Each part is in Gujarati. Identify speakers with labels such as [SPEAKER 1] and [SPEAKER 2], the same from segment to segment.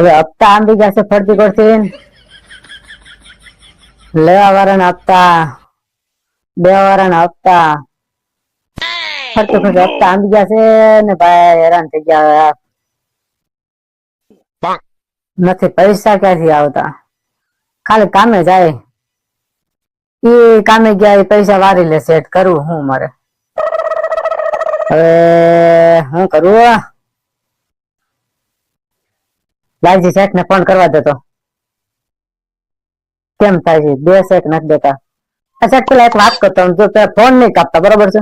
[SPEAKER 1] હવે હપ્તા આંબી જશે ફરતી કરતી. લેવા વાળાના હપ્તા. દેવા વાળાના હપ્તા. ફરતી ફરતી હપ્તા આંબી જશે ને ભાઈ હેરાન થઈ ગયા નથી પૈસા ક્યાંથી આવતા? ખાલી કામે જાય. એ કામે ગયા એ પૈસા વારી લે સેટ કરવું હું મારે. હવે હું કરું? લાલજી શેઠ ને ફોન કરવા દેતો. કેમ થાય બે શેઠ નથી દેતા. અચ્છા પેલા એક વાત કરતો. જો ફોન નહીં કાપતા, બરોબર છે?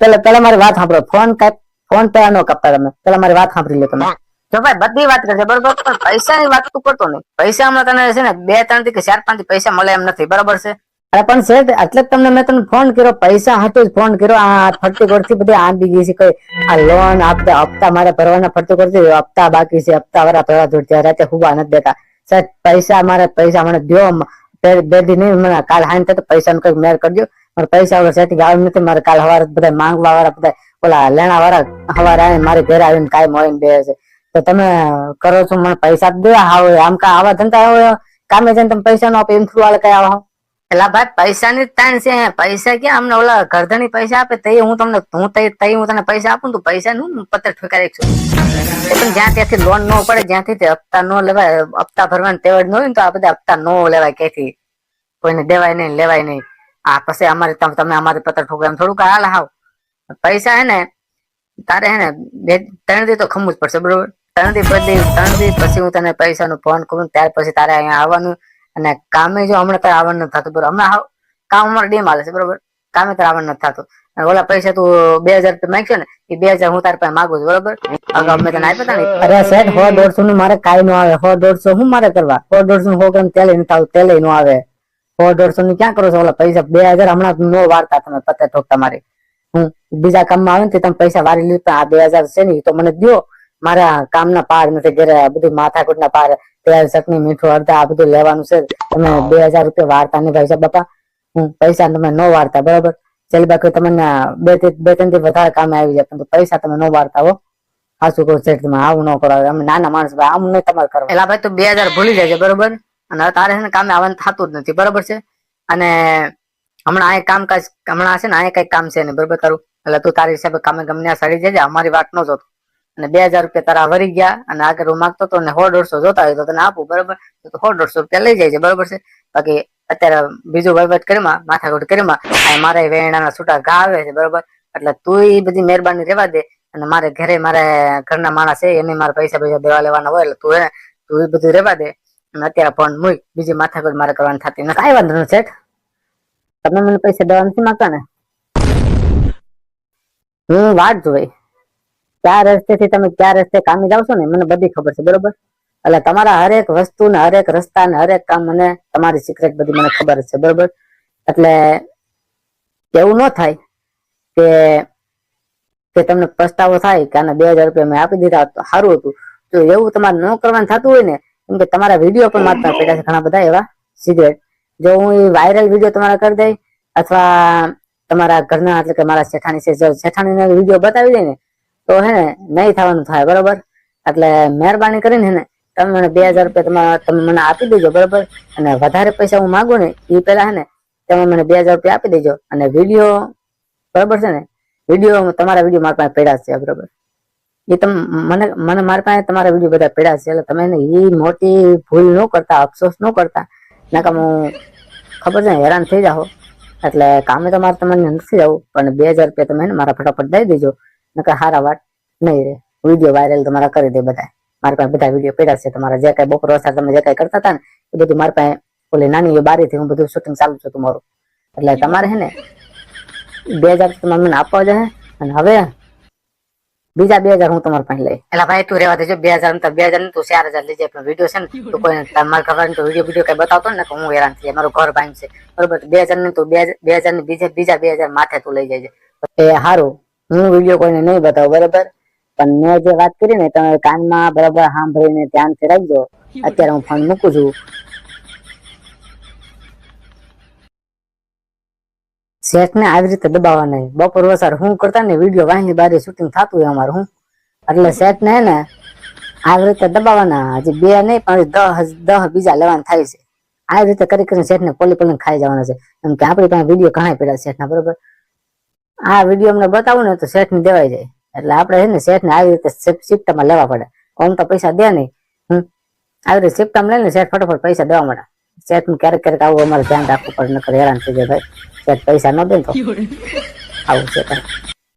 [SPEAKER 1] પેલા પેલા મારી વાત સાંભળો. ફોન કાપ ફોન પેલા નો કાપતા તમે. પેલા મારી વાત સાંભળી લે તમે. જો ભાઈ બધી વાત કરશે બરોબર? પણ પૈસાની વાત તું કરતો નહીં. પૈસા હમણાં તને છે ને બે ત્રણથી કે ચાર પાંચ પૈસા મળે એમ નથી. બરોબર છે? અરે પણ શેઠ, એટલે તમને મેં તમને ફોન કર્યો. પૈસા હતો જ ફોન કર્યો. આ ફરતી કરતી બધી આંબી ગઈ છે કઈ. આ લોન આપતા હપ્તા મારે ભરવાના ફરતી કરતી હપ્તા બાકી છે. હપ્તા વાળા ભરવા જોડતી રાતે હુવા નથી દેતા. સાહેબ પૈસા મારે પૈસા મને દો બે દી નહીં, મને કાલ હાન થતો પૈસા નું કંઈક મેર કરજો. મારે પૈસા વગર સેટિંગ ગાવ નથી. મારે કાલ હવારે બધા માંગવા વાળા બધા ઓલા લેણા વાળા હવારે આવીને મારી ઘરે આવીને કાંઈ મળીને બે છે. તો તમે કરો છો, મને પૈસા દે આવો આમ કા આવા ધંધા હોય, કામે જઈને તમે પૈસા નો આપો, એમ થોડું વાળા કઈ આવા એલા ભાઈ, પૈસાની જ તાણ છે. પૈસા ક્યાં? અમને ઓલા ગરદની પૈસા આપે તઈ હું તમને, હું તઈ તઈ હું તને પૈસા આપું તો પૈસા નું પત્ર ઠોકારી છું પણ જ્યાં ત્યાંથી લોન ન પડે, જ્યાંથી તે હપ્તા ન લેવાય, હપ્તા ભરવાની તેવડ ન હોય તો આ બધા હપ્તા ન લેવાય ક્યાંથી કોઈને દેવાય નહીં લેવાય નહીં. આ પછી અમારે તમે અમારી પત્ર ઠોકો એમ થોડુંક હાલ હાવ. પૈસા હે ને, તારે હે ને બે, ત્રણ દી તો ખમવું જ પડશે, બરોબર? ત્રણ દી પછી, ત્રણ દી પછી હું તને પૈસા નું ફોન કરું ત્યાર પછી તારે અહીંયા આવવાનું. અને કામે જો હમણાં તારે આવવાનું નથી થતું, બરોબર? હમણાં કામ અમારે ડેમ હાલે છે, બરોબર? કામે તારે આવવાનું નથી થતું. અને ઓલા પૈસા તું બે હજાર રૂપિયા માંગશો ને, એ બે હજાર હું તારી પાસે માગું છું, બરોબર? અગાઉ મેં તને આપ્યા ને અરે સેટ સો દોઢસો નું મારે કાંઈ નો આવે. સો દોઢસો હું મારે કરવા? સો દોઢસો સો ગ્રામ તેલ નથી આવતું તેલ નો આવે. સો દોઢસો નું ક્યાં કરો છો ઓલા પૈસા? બે હજાર હમણાં નો વારતા તમે, પતે ઠોક તમારી. હું બીજા કામમાં આવે ને તમે પૈસા વારી લીધા આ બે હજાર છે ને તો મને દો મારા કામના પાર નથી, ઘેરે બધું માથાકૂટ ના પાર તેલ ચટણી મીઠું અડધા આ બધું લેવાનું છે. તમે બે હજાર રૂપિયા વાર્તા નહીં ભાઈ બાપા હું પૈસા તમે નો વાર્તા બરોબર? ચાલ બાકી તમને બે બે ત્રણથી વધારે કામે આવી જાય પણ પૈસા તમે નો વાર્તા હો. સાચું કહું છે તમે આવું ન કરો. અમે નાના માણસ ભાઈ આમ નહીં તમારે કરવા એલા ભાઈ તું બે હજાર ભૂલી જાય છે બરોબર? અને તારે છે ને કામે આવવાનું થતું જ નથી બરોબર છે? અને હમણાં આ કામકાજ હમણાં છે ને આ કઈ કામ છે ને બરોબર તારું? એટલે તું તારી હિસાબે કામે ગમે સડી જજે અમારી વાત ન જોતો. અને બે હજાર રૂપિયા તારા વરી ગયા અને આગળ હું માગતો હતો ને સો દોઢસો જોતા હોય તો તને આપું, બરોબર? તો સો દોઢસો રૂપિયા લઈ જાય છે, બરોબર છે? બાકી અત્યારે બીજું વહીવટ કરીમાં, માથાકૂટ કરીમાં મારે વેણાના છૂટા ઘા આવે છે, બરોબર? એટલે તું એ બધી મહેરબાની રહેવા દે અને મારે ઘરે મારે ઘરના માણસ છે, એને મારે પૈસા પૈસા દેવા લેવાના હોય એટલે તું એને, તું એ બધું રહેવા દે. અને અત્યારે ફોન મૂક, બીજી માથાકૂટ મારે કરવાની થતી નથી. કાંઈ વાંધો નથી શેઠ તમે મને પૈસા દેવા નથી માંગતા ને? હું વાત જોઈ. કયા રસ્તેથી તમે કયા રસ્તે કામે જાવ છો ને, મને બધી ખબર છે, બરોબર? એટલે તમારા હરેક વસ્તુ ને હરેક રસ્તા ને હરેક કામ મને તમારી સિક્રેટ બધી મને ખબર છે, બરોબર? એટલે એવું ન થાય કે કે તમને પસ્તાવો થાય કે આને બે હજાર રૂપિયા મેં આપી દીધા સારું હતું. તો એવું તમારે ન કરવાનું થતું હોય ને, કેમ કે તમારા વીડિયો પણ મારતા પડ્યા છે ઘણા બધા એવા સિગરેટ જો હું એ વાયરલ વીડિયો તમારા કરી દઈ, અથવા તમારા ઘરના, એટલે કે મારા શેઠાણી છે, જો શેઠાણીને વીડિયો બતાવી દઈ ને તો હે ને નહીં થવાનું થાય, બરોબર? એટલે મહેરબાની કરીને હે ને, તમે મને બે હજાર રૂપિયા તમારા તમે મને આપી દેજો, બરોબર? અને વધારે પૈસા હું માગું ને એ પેલા હે ને, તમે મને બે હજાર રૂપિયા આપી દેજો. અને વીડિયો, બરોબર છે ને? વીડિયો તમારા વીડિયો મારા પાસે પડ્યા છે, બરોબર? એ તમે, મને મને મારા પાસે તમારા વીડિયો બધા પડ્યા છે, એટલે તમે એ મોટી ભૂલ ન કરતા, અફસોસ ન કરતા. નાકા હું, ખબર છે હેરાન થઈ જાઓ એટલે કામે તો મારે તમને નથી જવું, પણ બે હજાર રૂપિયા તમે મારા ફટાફટ દઈ દેજો. નકર હારા વાત નહીં રે. વીડિયો વાયરલ તમારા કરી દે બધા મારા પાસે બધા વીડિયો પડ્યા છે. તમારા જે કઈ બપોર વરસાદ તમે જે કઈ કરતા હતા ને એ બધું મારા પાસે ઓલી નાની બારીથી હું બધું શૂટિંગ ચાલુ છું તમારું. એટલે તમારે હે ને બે હજાર તમારે મને આપવા જાય અને હવે બીજા બે હજાર હું તમારા પાસે લઈ. એટલે ભાઈ તું રેવા દેજો. બે હજાર બે હજાર તું ચાર હજાર લેજે. પણ વીડિયો છે ને તું કોઈ તમારે ખબર તો વીડિયો વીડિયો કઈ બતાવતો ને હું હેરાન થઈ જાય. મારું ઘર ભાઈ છે બરોબર? બે હજાર ને તું બે બે હજારની બીજા બીજા બે હજાર માથે તું લઈ જાય એ સારું હું વીડિયો કોઈને નહીં બતાવું, બરોબર? પણ મેં જે વાત કરી ને તમે કાનમાં બરાબર સાંભળીને ધ્યાનથી રાખજો. અત્યારે હું ફોન મૂકું છું. શેઠને આવી રીતે દબાવવા નહીં. બપોર વસાર હું કરતા ને વીડિયો વાહિની બારી શૂટિંગ થતું હોય અમારું હું. એટલે શેઠ ને હે ને આવી રીતે દબાવવાના. હજી બે નહીં, પણ દહ દહ બીજા લેવાના થાય છે. આવી રીતે કરી કરીને શેઠને પોલી પોલીને ખાઈ જવાના છે. એમ કે આપણી પાસે વીડિયો ઘણા પડ્યા શેઠના, બરોબર? આ વીડિયો અમને બતાવું ને તો શેઠ ને દેવાઈ જાય. એટલે આપણે છે ને શેઠ ને આવી રીતે શિફ્ટમાં લેવા પડે. કોમ તો પૈસા દે નહીં. હમ. આવી રીતે શિફ્ટમાં લઈને શેઠ ફટાફટ પૈસા દેવા મળે. શેઠનું ક્યારેક ક્યારેક આવું અમારે ધ્યાન રાખવું પડે નકર હેરાન થઈ જાય ભાઈ. શેઠ પૈસા ન દે તો. આવું છે.